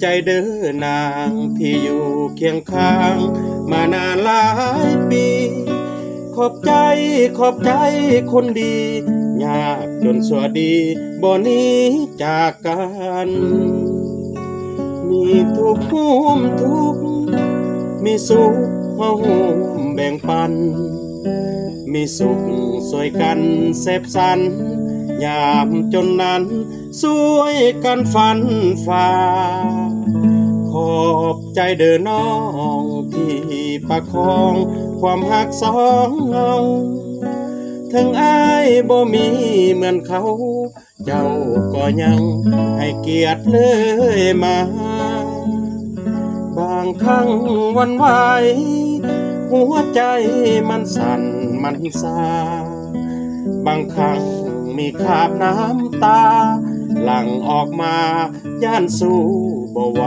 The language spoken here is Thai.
ใจเด้อนางที่อยู่เคียงข้าง มานานหลายปี ขอบใจขอบใจคนดี ยากจนสวัสดีบ่หนี้จากกัน มีทุกข์ร่วมทุกข์มีสุขเฮาร่วมแบ่งปัน มีสุขสวยกันเสพสัน ยามจนนั้นสวยกันฝันฝ่าขอบใจเด้อน้องที่ประคองความหักสองเงาถึงอายบ่มีเหมือนเขา เจ้าก็ยังให้เกียรติเลยมา บางครั้งวันไหวหัวใจมันสั่นมันซาบางครั้ง มีขาบน้ำตา หลั่งออกมา ย่านสู้บ่ไหว